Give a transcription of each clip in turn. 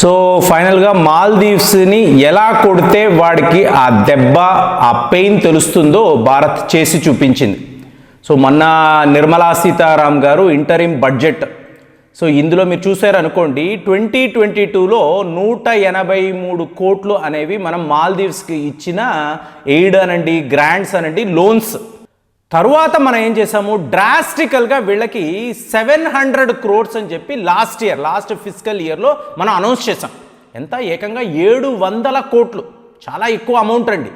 So ఫైనల్గా మాల్దీవ్స్ని ఎలా కొడితే వాడికి ఆ దెబ్బ ఆ పెయిన్ తెలుస్తుందో భారత్ చేసి చూపించింది. సో మొన్న నిర్మలా సీతారాం గారు ఇంటరిమ్ బడ్జెట్. సో ఇందులో మీరు చూసారనుకోండి ట్వంటీ ట్వంటీ టూలో నూట ఎనభై మూడు కోట్లు అనేవి మనం మాల్దీవ్స్కి ఇచ్చిన ఎయిడ్ అనండి గ్రాంట్స్ అనండి లోన్స్. తరువాత మనం ఏం చేసాము డ్రాస్టికల్గా వీళ్ళకి సెవెన్ హండ్రెడ్ క్రోడ్స్ అని చెప్పి లాస్ట్ ఇయర్ లాస్ట్ ఫిజికల్ ఇయర్లో మనం అనౌన్స్ చేసాం ఎంత? ఏకంగా ఏడు వందల కోట్లు. చాలా ఎక్కువ అమౌంట్ అండి.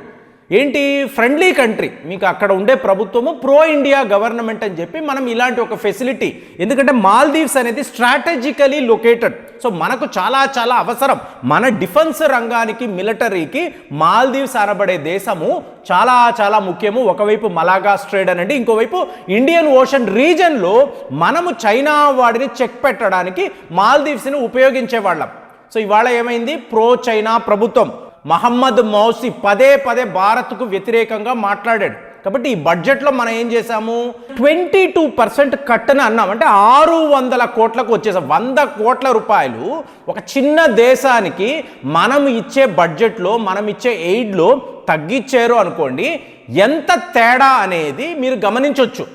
ఏంటి? Friendly country. మీకు అక్కడ ఉండే ప్రభుత్వము ప్రో ఇండియా గవర్నమెంట్ అని చెప్పి మనం ఇలాంటి ఒక ఫెసిలిటీ. ఎందుకంటే మాల్దీవ్స్ అనేది స్ట్రాటజికలీ లొకేటెడ్. సో మనకు చాలా చాలా అవసరం. మన డిఫెన్స్ రంగానికి మిలిటరీకి మాల్దీవ్స్ అనబడే దేశము చాలా చాలా ముఖ్యము. ఒకవైపు మలాగా స్ట్రేడ్ అనండి ఇంకోవైపు ఇండియన్ ఓషన్ రీజన్లో మనము చైనా వాడిని చెక్ పెట్టడానికి మాల్దీవ్స్ని ఉపయోగించేవాళ్ళం. సో ఇవాళ ఏమైంది? ప్రో చైనా ప్రభుత్వం. మహమ్మద్ మౌసి పదే పదే భారత్కు వ్యతిరేకంగా మాట్లాడాడు. కాబట్టి ఈ బడ్జెట్లో మనం ఏం చేసాము ట్వంటీ టూ పర్సెంట్ కట్టని అన్నాం. అంటే ఆరు వందల కోట్లకు వచ్చేసాం. వంద కోట్ల రూపాయలు ఒక చిన్న దేశానికి మనం ఇచ్చే బడ్జెట్లో మనం ఇచ్చే ఎయిడ్లో తగ్గించారు అనుకోండి ఎంత తేడా అనేది మీరు గమనించవచ్చు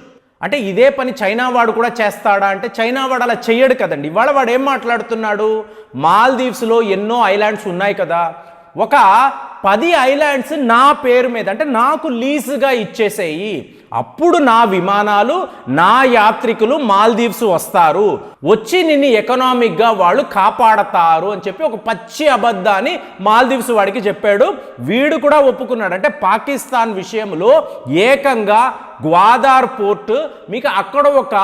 అంటే ఇదే పని చైనా వాడు కూడా చేస్తాడా? అంటే చైనా వాడు అలా చేయడు కదండి. ఇవాళ వాడు ఏం మాట్లాడుతున్నాడు? మాల్దీవ్స్లో ఎన్నో ఐలాండ్స్ ఉన్నాయి కదా. ఒక పది ఐలాండ్స్ నా పేరు మీద అంటే నాకు లీజుగా ఇచ్చేసేయి. అప్పుడు నా విమానాలు నా యాత్రికులు మాల్దీవ్స్ వస్తారు. వచ్చి నిన్ను ఎకనామిక్గా వాళ్ళు కాపాడతారు అని చెప్పి ఒక పచ్చి అబద్ధాన్ని మాల్దీవ్స్ వాడికి చెప్పాడు. వీడు కూడా ఒప్పుకున్నాడు. అంటే పాకిస్తాన్ విషయంలో ఏకంగా గ్వాదార్ పోర్ట్ మీకు అక్కడ ఒక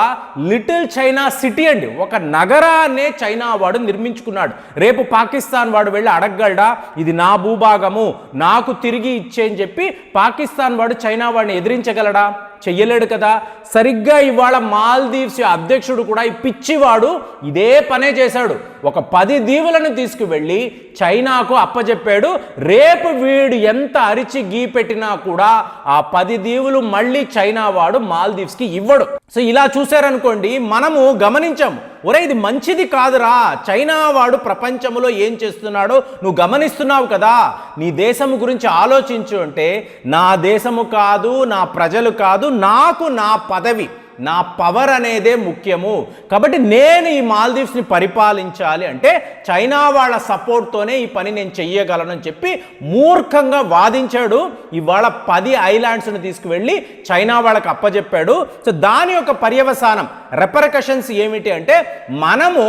లిటిల్ చైనా సిటీ అండి. ఒక నగరాన్నే చైనా వాడు నిర్మించుకున్నాడు. రేపు పాకిస్తాన్ వాడు వెళ్ళి అడగగలడా? ఇది నా భూభాగము నాకు తిరిగి ఇచ్చే అని చెప్పి పాకిస్తాన్ వాడు చైనా వాడిని ఎదిరించగలడా? చెయ్యలేడు కదా. సరిగ్గా ఇవాళ మాల్దీవ్స్ అధ్యక్షుడు కూడా ఈ పిచ్చివాడు ఇదే పనే చేశాడు. ఒక పది దీవులను తీసుకువెళ్ళి చైనాకు అప్పచెప్పాడు రేపు వీడు ఎంత అరిచి గీ పెట్టినా కూడా ఆ పది దీవులు మళ్ళీ చైనా వాడు మాల్దీవ్స్కి ఇవ్వడు. సో ఇలా చూశారనుకోండి మనము గమనించాము. ఒరే ఇది మంచిది కాదురా. చైనా వాడు ప్రపంచంలో ఏం చేస్తున్నాడో నువ్వు గమనిస్తున్నావు కదా. నీ దేశము గురించి ఆలోచించు అంటే నా దేశము కాదు నా ప్రజలు కాదు నాకు నా పదవి. నా పవర్ అనేదే ముఖ్యము. కాబట్టి నేను ఈ మాల్దీవ్స్ని పరిపాలించాలి అంటే చైనా వాళ్ళ సపోర్ట్తోనే ఈ పని నేను చెయ్యగలను చెప్పి మూర్ఖంగా వాదించాడు. ఇవాళ పది ఐలాండ్స్ని తీసుకువెళ్ళి చైనా వాళ్ళకి అప్పచెప్పాడు సో దాని యొక్క పర్యవసానం రెపరకషన్స్ ఏమిటి అంటే మనము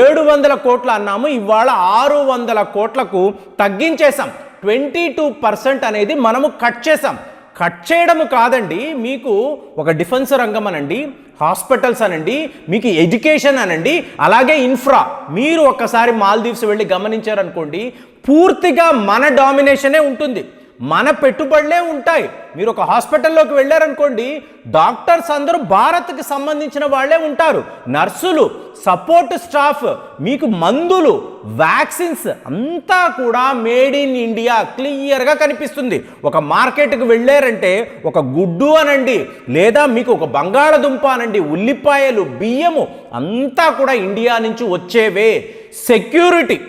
ఏడు వందల కోట్లు అన్నాము ఇవాళ ఆరు వందల కోట్లకు తగ్గించేశాం. ట్వంటీ టూ పర్సెంట్ అనేది మనము కట్ చేసాం కట్ చేయడము కాదండి మీకు ఒక డిఫెన్స్ రంగం అనండి హాస్పిటల్స్ అనండి మీకు ఎడ్యుకేషన్ అనండి అలాగే ఇన్ఫ్రా. మీరు ఒక్కసారి మాల్దీవ్స్ వెళ్ళి గమనించారనుకోండి పూర్తిగా మన డామినేషనే ఉంటుంది. మన పెట్టుబడులే ఉంటాయి. మీరు ఒక హాస్పిటల్లోకి వెళ్ళారనుకోండి డాక్టర్స్ అందరూ భారత్కి సంబంధించిన వాళ్ళే ఉంటారు. నర్సులు సపోర్ట్ స్టాఫ్ మీకు మందులు వ్యాక్సిన్స్ అంతా కూడా మేడ్ ఇన్ ఇండియా క్లియర్గా కనిపిస్తుంది. ఒక మార్కెట్కి వెళ్ళారంటే ఒక గుడ్డు అనండి లేదా మీకు ఒక బంగాళదుంప అనండి ఉల్లిపాయలు బియ్యము అంతా కూడా ఇండియా నుంచి వచ్చేవే. సెక్యూరిటీ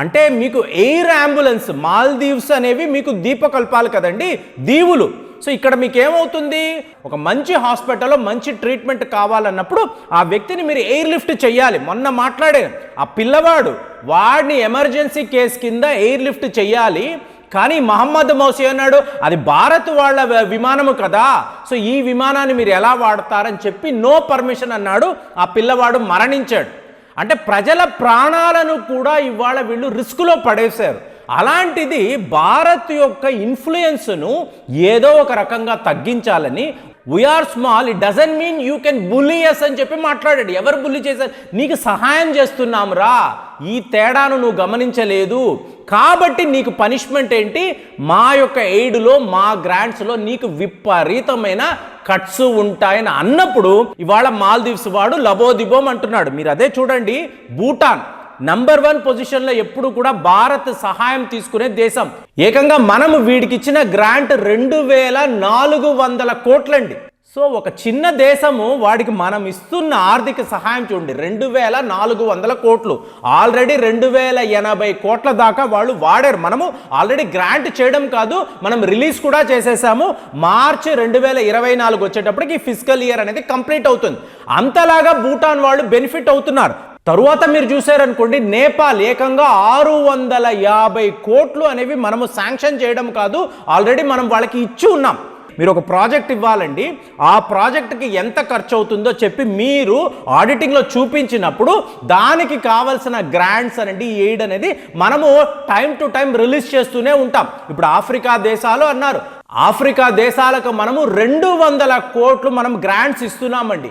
అంటే మీకు ఎయిర్ అంబులెన్స్ మాల్దీవ్స్ అనేవి మీకు దీపకల్పాలు కదండి దీవులు. సో ఇక్కడ మీకు ఏమవుతుంది ఒక మంచి హాస్పిటల్లో మంచి ట్రీట్మెంట్ కావాలన్నప్పుడు ఆ వ్యక్తిని మీరు ఎయిర్ లిఫ్ట్ చేయాలి మొన్న మాట్లాడే ఆ పిల్లవాడు వాడిని ఎమర్జెన్సీ కేసు కింద ఎయిర్ లిఫ్ట్ చేయాలి కానీ మహమ్మద్ మౌసి అన్నాడు అది భారత్ వాళ్ళ విమానము కదా. సో ఈ విమానాన్ని మీరు ఎలా వాడతారని చెప్పి నో పర్మిషన్ అన్నాడు. ఆ పిల్లవాడు మరణించాడు. అంటే ప్రజల ప్రాణాలను కూడా ఇవాళ వీళ్ళు రిస్క్లో పడేశారు. అలాంటిది భారత్ యొక్క ఇన్ఫ్లుయెన్స్ను ఏదో ఒక రకంగా తగ్గించాలని we're small it doesn't mean you can bully us అని చెప్పి మాట్లాడాడు. ఎవరు బుల్లి చేశారు? నీకు సహాయం చేస్తున్నాం రా. ఈ తేడాను నువ్వు గమనించలేదు. కాబట్టి నీకు పనిష్మెంట్ ఏంటి? మా యొక్క ఎయిడ్లో మా గ్రాంట్స్లో నీకు విపరీతమైన కట్స్ ఉంటాయని అన్నప్పుడు ఇవాళ మాల్దీవ్స్ వాడు లబోదిబోం అంటున్నాడు. మీరు అదే చూడండి. భూటాన్. నంబర్ వన్ పొజిషన్లో ఎప్పుడు కూడా భారత్ సహాయం తీసుకునే దేశం. ఏకంగా మనము వీడికి ఇచ్చిన గ్రాంట్ రెండు వేల నాలుగు వందల కోట్లండి. సో సో ఒక చిన్న దేశము వాడికి మనం ఇస్తున్న ఆర్థిక సహాయం చూడండి. రెండు వేల నాలుగు వందల కోట్లు. ఆల్రెడీ రెండు వేల ఎనభై కోట్ల దాకా వాళ్ళు వాడారు. మనము ఆల్రెడీ గ్రాంట్ చేయడం కాదు మనం రిలీజ్ కూడా చేసేసాము. మార్చి రెండు వేల ఇరవై నాలుగు వచ్చేటప్పటికి ఫిజికల్ ఇయర్ అనేది కంప్లీట్ అవుతుంది. అంతలాగా భూటాన్ వాళ్ళు బెనిఫిట్ అవుతున్నారు. తరువాత మీరు చూసారనుకోండి నేపాల్ ఏకంగా ఆరు వందల యాభై కోట్లు అనేవి మనము శాంక్షన్ చేయడం కాదు ఆల్రెడీ మనం వాళ్ళకి ఇచ్చి ఉన్నాం. మీరు ఒక ప్రాజెక్ట్ ఇవ్వాలండి ఆ ప్రాజెక్ట్కి ఎంత ఖర్చు అవుతుందో చెప్పి మీరు ఆడిటింగ్లో చూపించినప్పుడు దానికి కావలసిన గ్రాంట్స్ అనేది ఎయిడ్ అనేది మనము టైం టు టైం రిలీజ్ చేస్తూనే ఉంటాం. ఇప్పుడు ఆఫ్రికా దేశాలు అన్నారు ఆఫ్రికా దేశాలకు మనము రెండు వందల కోట్లు మనం గ్రాంట్స్ ఇస్తున్నామండి.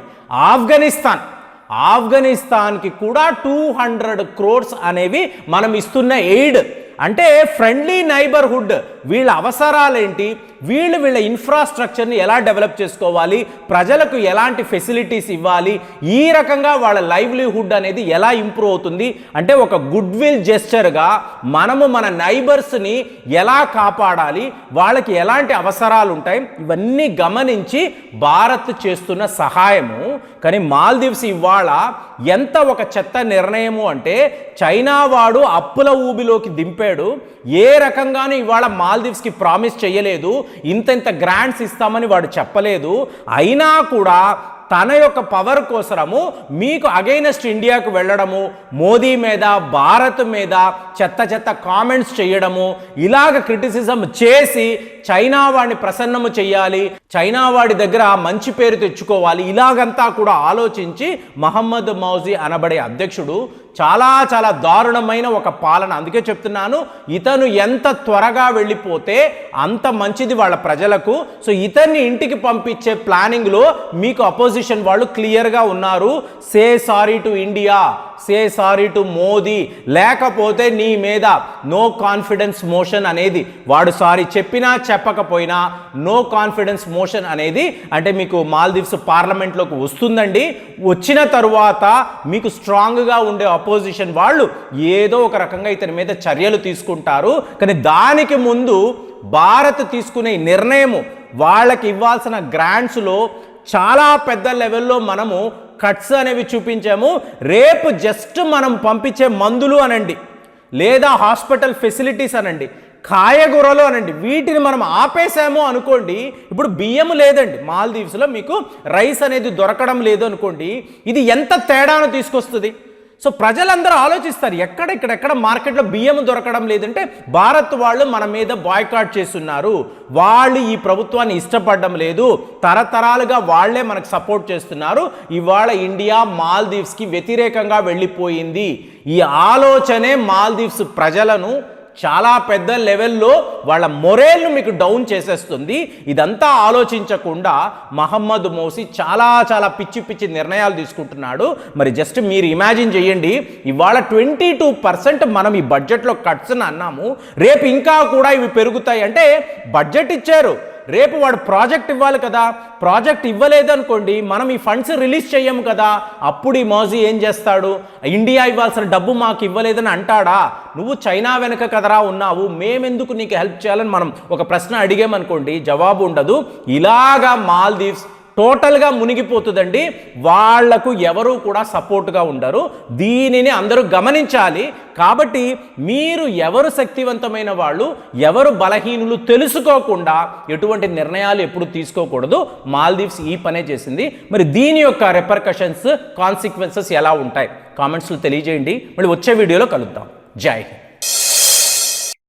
ఆఫ్ఘనిస్తాన్ ఆఫ్ఘనిస్తాన్కి కూడా టూ హండ్రెడ్ క్రోడ్స్ అనేవి మనం ఇస్తున్న ఎయిడ్. అంటే ఫ్రెండ్లీ నైబర్హుడ్ వీళ్ళ అవసరాలేంటి? వీళ్ళు వీళ్ళ ఇన్ఫ్రాస్ట్రక్చర్ని ఎలా డెవలప్ చేసుకోవాలి ప్రజలకు ఎలాంటి ఫెసిలిటీస్ ఇవ్వాలి ఈ రకంగా వాళ్ళ లైవ్లీహుడ్ అనేది ఎలా ఇంప్రూవ్ అవుతుంది అంటే ఒక గుడ్ విల్ జెస్చర్గా మనము మన నైబర్స్ని ఎలా కాపాడాలి వాళ్ళకి ఎలాంటి అవసరాలు ఉంటాయి ఇవన్నీ గమనించి భారత్ చేస్తున్న సహాయము. కానీ మాల్దీవ్స్ ఇవాళ ఎంత ఒక చెత్త నిర్ణయము అంటే చైనా వాడు అప్పుల ఊబిలోకి దింపాడు ఏ రకంగానూ ఇవాళ మాల్దీవ్స్కి ప్రామిస్ చేయలేదు ఇంత ఇంత గ్రాంట్స్ ఇస్తామని వాడు చెప్పలేదు. అయినా కూడా తన యొక్క పవర్ కోసరము మీకు అగైనెస్ట్ ఇండియాకు వెళ్ళడము మోదీ మీద భారత్ మీద చెత్త చెత్త కామెంట్స్ చేయడము ఇలాగ క్రిటిసిజం చేసి చైనా వాడిని ప్రసన్నము చేయాలి. చైనా వాడి దగ్గర మంచి పేరు తెచ్చుకోవాలి. ఇలాగంతా కూడా ఆలోచించి మహమ్మద్ మౌజీ అనబడే అధ్యక్షుడు చాలా చాలా దారుణమైన ఒక పాలన. అందుకే చెప్తున్నాను ఇతను ఎంత త్వరగా వెళ్ళిపోతే అంత మంచిది వాళ్ళ ప్రజలకు. సో ఇతన్ని ఇంటికి పంపించే ప్లానింగ్లో మీకు అపోజిషన్ వాళ్ళు క్లియర్గా ఉన్నారు. Say sorry to India say sorry to Modi లేకపోతే నీ మీద నో కాన్ఫిడెన్స్ మోషన్ అనేది వాడు సారీ చెప్పినా చెప్పకపోయినా నో కాన్ఫిడెన్స్ మోషన్ అనేది అంటే మీకు మాల్దీవ్స్ పార్లమెంట్లోకి వస్తుందండి. వచ్చిన తరువాత మీకు స్ట్రాంగ్గా ఉండే అపోజిషన్ వాళ్ళు ఏదో ఒక రకంగా ఇతని మీద చర్యలు తీసుకుంటారు. కానీ దానికి ముందు భారత్ తీసుకునే నిర్ణయము వాళ్ళకి ఇవ్వాల్సిన గ్రాంట్స్లో చాలా పెద్ద లెవెల్లో మనము కట్స్ అనేవి చూపించాము. రేపు జస్ట్ మనం పంపించే మందులు అనండి. లేదా హాస్పిటల్ ఫెసిలిటీస్ అనండి. కాయగూరలు అనండి. వీటిని మనం ఆపేసాము అనుకోండి ఇప్పుడు బియ్యం లేదండి. మాల్దీవ్స్లో మీకు రైస్ అనేది దొరకడం లేదు అనుకోండి ఇది ఎంత తేడాను తీసుకొస్తుంది? సో ప్రజలందరూ ఆలోచిస్తారు ఎక్కడ ఇక్కడెక్కడ మార్కెట్లో బియ్యం దొరకడం లేదంటే భారత్ వాళ్ళు మన మీద బాయ్కాట్ చేస్తున్నారు. వాళ్ళు ఈ ప్రభుత్వాన్ని ఇష్టపడడం లేదు. తరతరాలుగా వాళ్ళే మనకు సపోర్ట్ చేస్తున్నారు. ఇవాళ ఇండియా మాల్దీవ్స్కి వ్యతిరేకంగా వెళ్ళిపోయింది. ఈ ఆలోచనే మాల్దీవ్స్ ప్రజలను చాలా పెద్ద లెవెల్లో వాళ్ళ మొరేల్ను మీకు డౌన్ చేసేస్తుంది. ఇదంతా ఆలోచించకుండా మహమ్మద్ మోసి చాలా చాలా పిచ్చి పిచ్చి నిర్ణయాలు తీసుకుంటున్నాడు. మరి జస్ట్ మీరు ఇమాజిన్ చేయండి ఇవాళ ట్వంటీ టూ పర్సెంట్ మనం ఈ బడ్జెట్లో కట్స్ అన్నాము. రేపు ఇంకా కూడా ఇవి పెరుగుతాయి. అంటే బడ్జెట్ ఇచ్చారు. రేపు వాడు ప్రాజెక్ట్ ఇవ్వాలి కదా ప్రాజెక్ట్ ఇవ్వలేదు అనుకోండి మనం ఈ ఫండ్స్ రిలీజ్ చేయము కదా అప్పుడు ఈ మోజీ ఏం చేస్తాడు? ఇండియా ఇవ్వాల్సిన డబ్బు మాకు ఇవ్వలేదని అంటాడా? నువ్వు చైనా వెనక కదరా ఉన్నావు మేమెందుకు నీకు హెల్ప్ చేయాలని మనం ఒక ప్రశ్న అడిగామనుకోండి జవాబు ఉండదు. ఇలాగా మాల్దీవ్స్ టోటల్గా మునిగిపోతుందండి. వాళ్ళకు ఎవరు కూడా సపోర్ట్గా ఉండరు. దీనిని అందరూ గమనించాలి. కాబట్టి మీరు ఎవరు శక్తివంతమైన వాళ్ళు ఎవరు బలహీనులు తెలుసుకోకుండా ఎటువంటి నిర్ణయాలు ఎప్పుడు తీసుకోకూడదు. మాల్దీవ్స్ ఈ పనే చేసింది. మరి దీని యొక్క రెపర్కషన్స్ కాన్సిక్వెన్సెస్ ఎలా ఉంటాయి? కామెంట్స్లో తెలియజేయండి. మళ్ళీ వచ్చే వీడియోలో కలుద్దాం. జై హింద్.